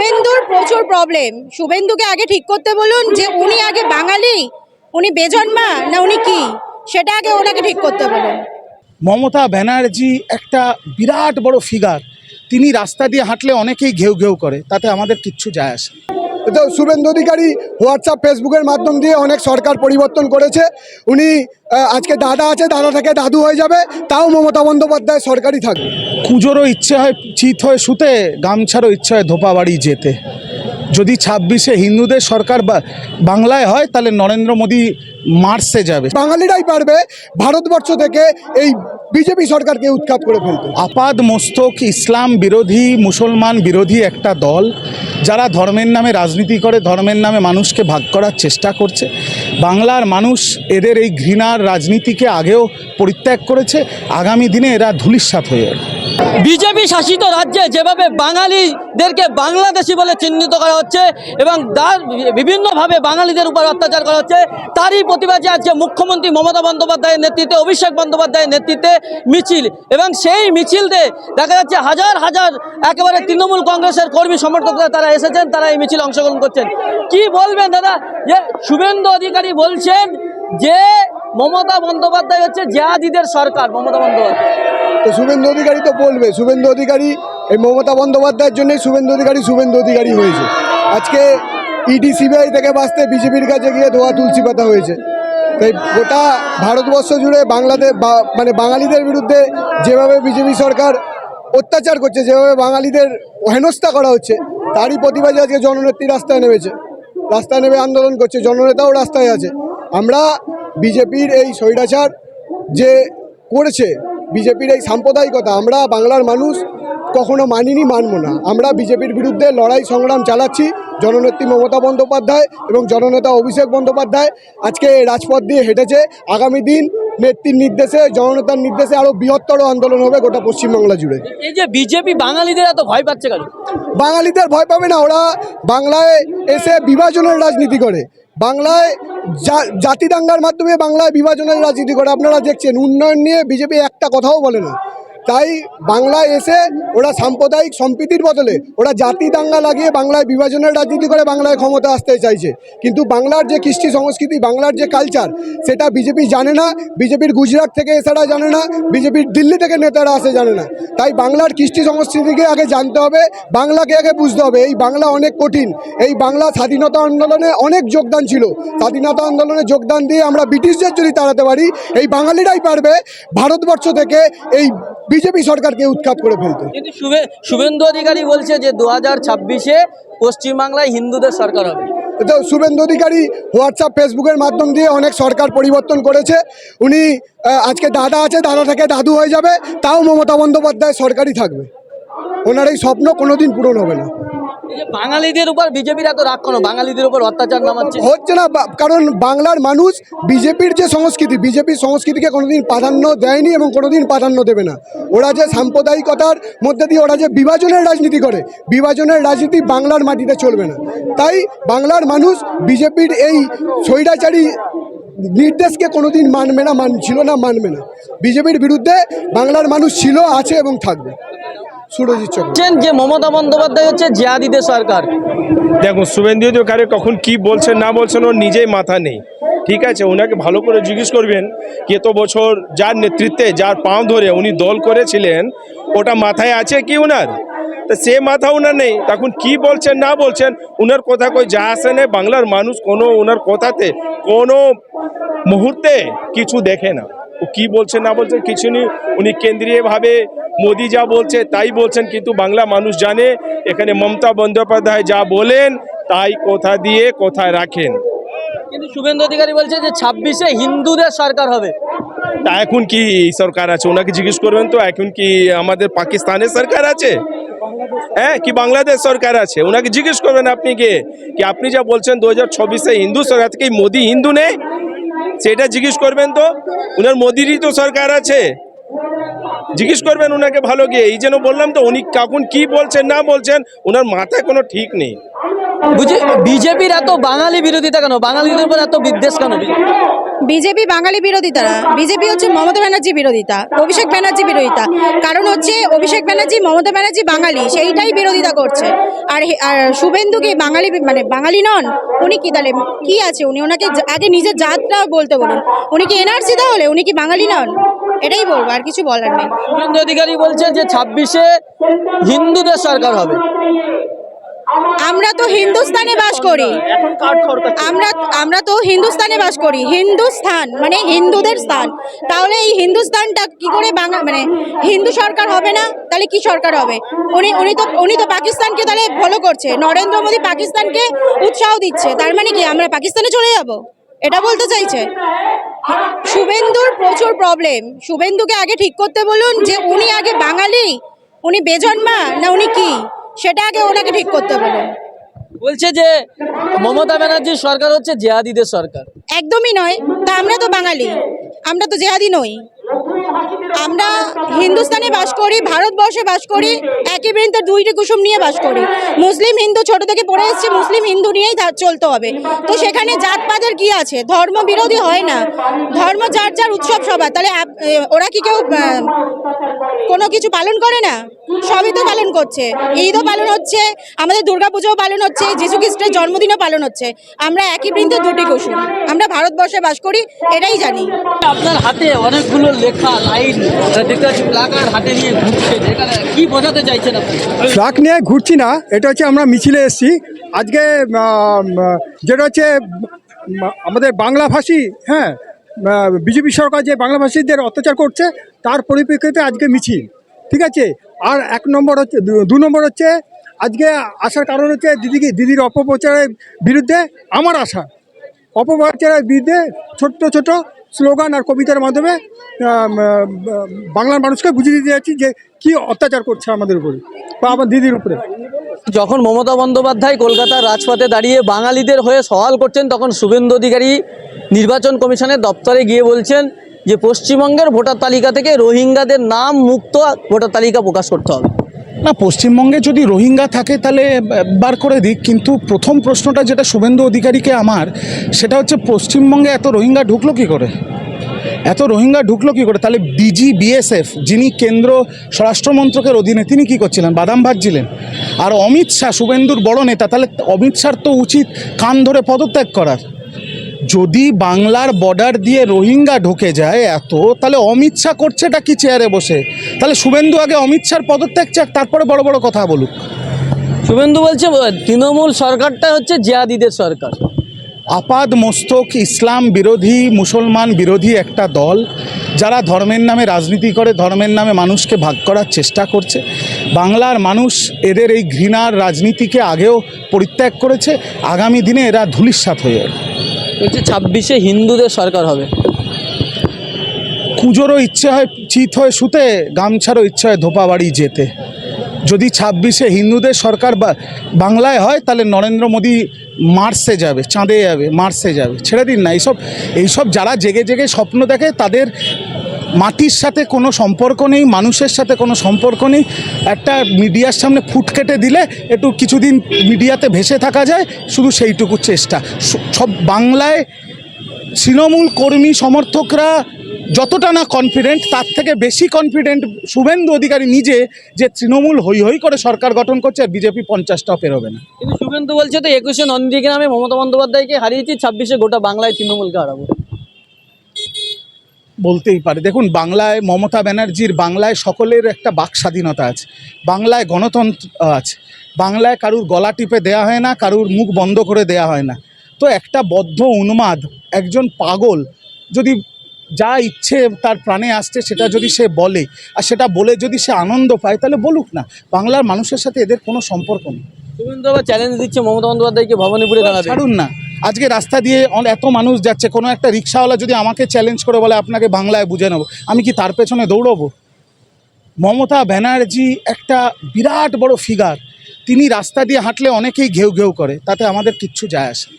শুভেন্দুর প্রচুর প্রবলেম শুভেন্দুকে আগে ঠিক করতে বলুন যে উনি আগে বাঙালি, উনি বেজন্মা না উনি কি? সেটা আগে ওনাকে ঠিক করতে বলুন। মমতা ব্যানার্জি একটা বিরাট বড় ফিগার তিনি রাস্তা দিয়ে হাঁটলে অনেকেই ঘেউ ঘেউ করে, তাতে আমাদের কিচ্ছু যায় আসে শুভেন্দু অধিকারী হোয়াটসঅ্যাপ ফেসবুকের মাধ্যম দিয়ে অনেক সরকার পরিবর্তন করেছে। উনি আজকে দাদা আছে দাদা থেকে দাদু হয়ে যাবে তাও মমতা বন্দ্যোপাধ্যায় সরকারই থাকবে। কুজোরও ইচ্ছে হয় চিত হয়ে শুতে গামছারও ইচ্ছে হয় ধোপা বাড়ি যেতে। যদি ছাব্বিশে হিন্দুদের সরকার বা- বাংলায় হয় তাহলে নরেন্দ্র মোদী মার্সে যাবে। বাঙালিরাই পারবে ভারতবর্ষ থেকে এই বিজেপি সরকারকে উৎখাত করে ফেলতে। আপাদ মস্তক ইসলাম বিরোধী মুসলমান বিরোধী একটা দল যারা ধর্মের নামে রাজনীতি করে, ধর্মের নামে মানুষকে ভাগ করার চেষ্টা করছে, বাংলার মানুষ এদের এই ঘৃণার রাজনীতিকে আগেও পরিত্যাগ করেছে, আগামী দিনে এরা ধূলিসাৎ হয়ে বিজেপি শাসিত রাজ্যে যেভাবে বাঙালিদেরকে বাংলাদেশি বলে চিহ্নিত করা হচ্ছে এবং তার বিভিন্নভাবে বাঙালিদের উপর অত্যাচার করা হচ্ছে, তারই প্রতিবাদে আজকে মুখ্যমন্ত্রী মমতা বন্দ্যোপাধ্যায়ের নেতৃত্বে, অভিষেক বন্দ্যোপাধ্যায়ের নেতৃত্বে মিছিল এবং সেই মিছিলতে দেখা যাচ্ছে হাজার হাজার একেবারে তৃণমূল কংগ্রেসের কর্মী সমর্থকরা তারা এসেছেন, তারা এই মিছিল অংশগ্রহণ করছেন। কি বলবেন দাদা? যে শুভেন্দু অধিকারী বলছেন যে মমতা বন্দ্যোপাধ্যায় হচ্ছে জেহাদিদের সরকার, মমতা বন্দ্যোপাধ্যায়। তো শুভেন্দু অধিকারী তো বলবে, শুভেন্দু অধিকারী, এই মমতা বন্দ্যোপাধ্যায়ের জন্যই শুভেন্দু অধিকারী শুভেন্দু অধিকারী হয়েছে। আজকে ইডি সিবিআই থেকে বাঁচতে বিজেপির কাছে গিয়ে ধোয়া তুলসী পাতা হয়েছে। তাই গোটা ভারতবর্ষ জুড়ে বাংলাদেশ মানে বাঙালিদের বিরুদ্ধে যেভাবে বিজেপি সরকার অত্যাচার করছে, যেভাবে বাঙালিদের হেনস্থা করা হচ্ছে, তারই প্রতিবাদে আজকে জননেত্রী রাস্তায় নেমেছে। রাস্তায় নেমে আন্দোলন করছে, জননেতাও রাস্তায় আছে। আমরা বিজেপির এই স্বৈরাচার যে করেছে বিজেপির এই সাম্প্রদায়িকতা আমরা বাংলার মানুষ কখনো মানিনি মানব না। আমরা বিজেপির বিরুদ্ধে লড়াই সংগ্রাম চালাচ্ছি জননেত্রী মমতা বন্দ্যোপাধ্যায় এবং জননেতা অভিষেক বন্দ্যোপাধ্যায় আজকে রাজপথ দিয়ে হেঁটেছে। আগামী দিন নেত্রীর নির্দেশে জননেতার নির্দেশে আরও বৃহত্তর আন্দোলন হবে গোটা পশ্চিমবাংলা জুড়ে। এই যে বিজেপি বাঙালিদের এত ভয় পাচ্ছে কেন? বাঙালিদের ভয় পাবে না ওরা বাংলায় এসে বিভাজনের রাজনীতি করে। বাংলায় জাতি দাঙ্গার মাধ্যমে বাংলায় বিভাজনের রাজনীতি করে। আপনারা দেখছেন, উন্নয়ন নিয়ে বিজেপি একটা কথাও বলে না। তাই বাংলায় এসে ওরা সাম্প্রদায়িক সম্প্রীতির বদলে ওরা জাতি দাঙ্গা লাগিয়ে বাংলায় বিভাজনের রাজনীতি করে বাংলায় ক্ষমতা আসতে চাইছে। কিন্তু বাংলার যে কৃষ্টি সংস্কৃতি, বাংলার যে কালচার সেটা বিজেপি জানে না বিজেপির গুজরাট থেকে এছাড়া জানে না বিজেপির দিল্লি থেকে নেতারা আসে জানে না। তাই বাংলার কৃষ্টি সংস্কৃতিকে আগে জানতে হবে, বাংলাকে আগে বুঝতে হবে। এই বাংলা অনেক কঠিন। এই বাংলা স্বাধীনতা আন্দোলনে অনেক যোগদান ছিল। স্বাধীনতা আন্দোলনে যোগদান দিয়ে আমরা ব্রিটিশদের যদি তাড়াতে পারি, এই বাঙালিরাই পারবে ভারতবর্ষ থেকে এই বিজেপি সরকারকে উৎখাত করে ফেলতে। কিন্তু শুভেন্দু অধিকারী বলছে যে দু হাজার ছাব্বিশে পশ্চিমবাংলায় হিন্দুদের সরকার হবে। তো শুভেন্দু অধিকারী হোয়াটসঅ্যাপ ফেসবুকের মাধ্যম দিয়ে অনেক সরকার পরিবর্তন করেছে। উনি আজকে দাদা আছে দাদা থেকে দাদু হয়ে যাবে তাও মমতা বন্দ্যোপাধ্যায় সরকারই থাকবে। ওনার এই স্বপ্ন কোনোদিন পূরণ হবে না। বাঙালিদের উপর বিজেপির এত রাগ কেন বাঙালিদের উপর অত্যাচার নামাচ্ছে। হচ্ছে না কারণ বাংলার মানুষ বিজেপির যে সংস্কৃতি, বিজেপির সংস্কৃতিকে কোনোদিন প্রাধান্য দেয়নি এবং কোনোদিন প্রাধান্য দেবে না। ওরা যে সাম্প্রদায়িকতার মধ্যে দিয়ে, ওরা যে বিভাজনের রাজনীতি করে, বিভাজনের রাজনীতি বাংলার মাটিতে চলবে না। তাই বাংলার মানুষ বিজেপির এই স্বৈরাচারী নির্দেশকে কোনোদিন মানবে না মান ছিল না, মানবে না। বিজেপির বিরুদ্ধে বাংলার মানুষ ছিল, আছে এবং থাকবে। সুরজিৎ চক্র যে মমতা বন্দ্যোপাধ্যায় হচ্ছে জিয়াদিদের সরকার। দেখুন শুভেন্দু অধিকারী কখন কি বলছেন না বলছেন ওর নিজেই মাথা নেই। ঠিক আছে ওনাকে ভালো করে জিজ্ঞেস করবেন কি এত বছর যার নেতৃত্বে যার পাও ধরে উনি দল করেছিলেন ওটা মাথায় আছে কি ওনার তা সে মাথা ওনার নেই। তখন কি বলছেন না বলছেন ওনার কথা কই যা আসে নেই বাংলার মানুষ কোনো ওনার কথাতে কোনো মুহূর্তে কিছু দেখে না। ও কি বলছেন না বলছেন কিছু নেই। উনি কেন্দ্রীয়ভাবে মোদি যা বলছে তাই বলছেন কিন্তু বাংলা মানুষ জানে এখানে মমতা বন্দ্যোপাধ্যায় যা বলেন তাই কথা দিয়ে কোথায় রাখেন। কিন্তু শুভেন্দু অধিকারী বলছে যে ছাব্বিশে হিন্দুদের সরকার হবে। তা এখন কি সরকার আছে? ওনাকে জিজ্ঞেস করবেন তো এখন কি আমাদের পাকিস্তানের সরকার আছে? হ্যাঁ কি বাংলাদেশ সরকার আছে? ওনাকে জিজ্ঞেস করবেন আপনি কে? কি আপনি যা বলছেন দু হাজার চব্বিশে হিন্দু সরকার থেকে কি মোদি হিন্দু নেই? সেটা জিজ্ঞেস করবেন তো। ওনার মোদিরই তো সরকার আছে। জিজ্ঞেস করবেন ওনাকে ভালো গিয়ে। এই জন্য বললাম তো উনি কখন কি বলছেন না বলছেন ওনার মাথায় কোনো ঠিক নেই। বুঝি বিজেপির এত বাঙালি বিরোধিতা কেন? বাঙালিদের উপর এত বিদ্বেষ কেন? বিজেপি বাঙালি বিরোধিতা না। বিজেপি হচ্ছে মমতা ব্যানার্জি বিরোধিতা অভিষেক ব্যানার্জি বিরোধিতা। কারণ হচ্ছে অভিষেক ব্যানার্জি মমতা ব্যানার্জি বাঙালি সেইটাই বিরোধিতা করছে। আর হে- আর শুভেন্দু কি বাঙালি মানে বাঙালি নন? উনি কি তাহলে কি আছে উনি? ওনাকে আগে নিজের জাতটা বলতে বলুন। উনি কি এনআরসি তাহলে? উনি কি বাঙালি নন? এটাই বলব আর কিছু বলার নেই। শুভেন্দু অধিকারী বলছে যে ছাব্বিশে হিন্দুদের সরকার হবে। আমরা তো হিন্দুস্তানে বাস করি। আমরা আমরা তো হিন্দুস্তানে বাস করি। হিন্দুস্তান মানে হিন্দুদের স্থান। তাহলে এই হিন্দুস্তানটা কি করে বাংলা মানে হিন্দু সরকার হবে না? তাহলে কি সরকার হবে? উনি উনি তো উনি তো পাকিস্তানকে তাহলে ফলো করছে। নরেন্দ্র মোদী পাকিস্তানকে উৎসাহ দিচ্ছে। তার মানে কি আমরা পাকিস্তানে চলে যাব? এটা বলতে চাইছে। শুভেন্দুর প্রচুর প্রবলেম শুভেন্দুকে আগে ঠিক করতে বলুন যে উনি আগে বাঙালি উনি বেজন্মা না উনি কি? সেটা আগে ওনাকে ঠিক করতে বলুন। বলছে যে মমতা ব্যানার্জির সরকার হচ্ছে জেহাদিদের সরকার। একদমই নয় তা আমরা তো বাঙালি আমরা তো জেহাদি নই। আমরা হিন্দুস্তানে বাস করি, ভারতবর্ষে বাস করি, একই বৃন্তের দুইটি কুসুম নিয়ে বাস করি। মুসলিম হিন্দু ছোট থেকে পড়ে এসেছি, মুসলিম হিন্দু নিয়েই চলতে হবে। তো সেখানে জাতপাতের কি আছে? ধর্ম বিরোধী হয় না। ধর্ম যার যার উৎসব সবার। তাহলে ওরা কি কেউ কোনো কিছু পালন করে না? সবই তো পালন করছে। ঈদও পালন হচ্ছে, আমাদের দুর্গাপুজোও পালন হচ্ছে যীশু খ্রিস্টের জন্মদিনও পালন হচ্ছে। আমরা একই বৃন্তের দুটি কুসুম। আমরা ভারতবর্ষে বাস করি, এটাই জানি। আপনার হাতে অনেকগুলো লেখা, লাইন প্লাকার্ড হাতে নিয়ে নিয়ে ঘুরছি না, এটা হচ্ছে আমরা মিছিলে এসেছি। আজকে যেটা হচ্ছে আমাদের বাংলাভাষী হ্যাঁ বিজেপি সরকার যে বাংলাভাষীদের অত্যাচার করছে, তার পরিপ্রেক্ষিতে আজকে মিছিল, ঠিক আছে? আর এক নম্বর হচ্ছে, দু- দু নম্বর হচ্ছে, আজকে আসার কারণ হচ্ছে দিদিকে, দিদির অপপ্রচারের বিরুদ্ধে আমার আশা। অপপ্রচারের বিরুদ্ধে ছোট্ট ছোট স্লোগান আর কবিতার মাধ্যমে বাংলার মানুষকে বুঝিয়ে দিতে যাচ্ছি যে কি অত্যাচার করছে আমাদের উপরে বা আমার দিদির উপরে। যখন মমতা বন্দ্যোপাধ্যায় কলকাতার রাজপথে দাঁড়িয়ে বাঙালিদের হয়ে সওয়াল করছেন, তখন শুভেন্দু অধিকারী নির্বাচন কমিশনের দপ্তরে গিয়ে বলছেন যে, পশ্চিমবঙ্গের ভোটার তালিকা থেকে রোহিঙ্গাদের নাম মুক্ত ভোটার তালিকা প্রকাশ করতে হবে। না, পশ্চিমবঙ্গে যদি রোহিঙ্গা থাকে তাহলে বার করে দিক, কিন্তু প্রথম প্রশ্নটা যেটা শুভেন্দু অধিকারীকে আমার, সেটা হচ্ছে পশ্চিমবঙ্গে এত রোহিঙ্গা ঢুকলো কী করে? এত রোহিঙ্গা ঢুকলো কী করে? তাহলে ডিজি বিএসএফ যিনি কেন্দ্র স্বরাষ্ট্রমন্ত্রকের অধীনে, তিনি কি করছিলেন? বাদাম ভাজছিলেন। আর অমিত শাহ, শুভেন্দুর বড় নেতা, তাহলে অমিত শাহর তো উচিত কান ধরে পদত্যাগ করার। যদি বাংলার বর্ডার দিয়ে রোহিঙ্গা ঢুকে যায় এত তাহলে অমিত শাহ করছেটা কি চেয়ারে বসে? তাহলে শুভেন্দু আগে অমিত শাহর পদত্যাগ চাক তারপরে বড় বড় কথা বলুক। শুভেন্দু বলছে তৃণমূল সরকারটা হচ্ছে জিয়াদিদের সরকার। আপাদ মস্তক ইসলাম বিরোধী মুসলমান বিরোধী একটা দল যারা ধর্মের নামে রাজনীতি করে ধর্মের নামে মানুষকে ভাগ করার চেষ্টা করছে। বাংলার মানুষ এদের এই ঘৃণার রাজনীতিকে আগেও পরিত্যাগ করেছে আগামী দিনে এরা ধুলিস্বাত হয়ে যাবে বলছে ছাব্বিশে হিন্দুদের সরকার হবে। কুজোরও ইচ্ছে হয় চিত হয়ে শুতে, গামছারও ইচ্ছে হয় ধোপা বাড়ি যেতে। যদি ছাব্বিশে হিন্দুদের সরকার বাংলায় হয়, তাহলে নরেন্দ্র মোদী মার্সে যাবে, চাঁদে যাবে, মার্সে যাবে। ছেড়ে দিন না, এইসব এইসব যারা জেগে জেগে স্বপ্ন দেখে, তাদের মাটির সাথে কোনো সম্পর্ক নেই, মানুষের সাথে কোনো সম্পর্ক নেই। একটা মিডিয়ার সামনে ফুট কেটে দিলে একটু কিছুদিন মিডিয়াতে ভেসে থাকা যায়, শুধু সেইটুকু চেষ্টা। সব বাংলায় তৃণমূল কর্মী সমর্থকরা যতটা না কনফিডেন্ট তার থেকে বেশি কনফিডেন্ট শুভেন্দু অধিকারী নিজে যে তৃণমূল হই হই করে সরকার গঠন করছে আর বিজেপি পঞ্চাশটাও পেরোবে না। কিন্তু শুভেন্দু বলছে তো, একুশে নন্দীগ্রামে মমতা বন্দ্যোপাধ্যায়কে হারিয়েছি, ছাব্বিশে গোটা বাংলায় তৃণমূলকে হারাবো। বলতেই পারে। দেখুন বাংলায় মমতা ব্যানার্জির বাংলায় সকলের একটা বাক স্বাধীনতা আছে। বাংলায় গণতন্ত্র আছে। বাংলায় কারুর গলা টিপে দেয়া হয় না কারুর মুখ বন্ধ করে দেয়া হয় না। তো একটা বদ্ধ উন্মাদ একজন পাগল যদি যা ইচ্ছে তার প্রাণে আসছে সেটা যদি সে বলে আর সেটা বলে যদি সে আনন্দ পায় তাহলে বলুক না। বাংলার মানুষের সাথে এদের কোনো সম্পর্ক নেই। শুভেন্দু আবার চ্যালেঞ্জ দিচ্ছে মমতা বন্দ্যোপাধ্যায়কে ভবানীপুরে দাঁড়াবে ছাড়ুন না। আজকে রাস্তা দিয়ে এত মানুষ যাচ্ছে, কোনো একটা রিক্সাওয়ালা যদি আমাকে চ্যালেঞ্জ করে বলে, আপনাকে বাংলায় বুঝে নেব। আমি কি তার পেছনে দৌড়বো? মমতা ব্যানার্জি একটা বিরাট বড় ফিগার তিনি রাস্তা দিয়ে হাঁটলে অনেকেই ঘেউ ঘেউ করে, তাতে আমাদের কিচ্ছু যায় আসে না।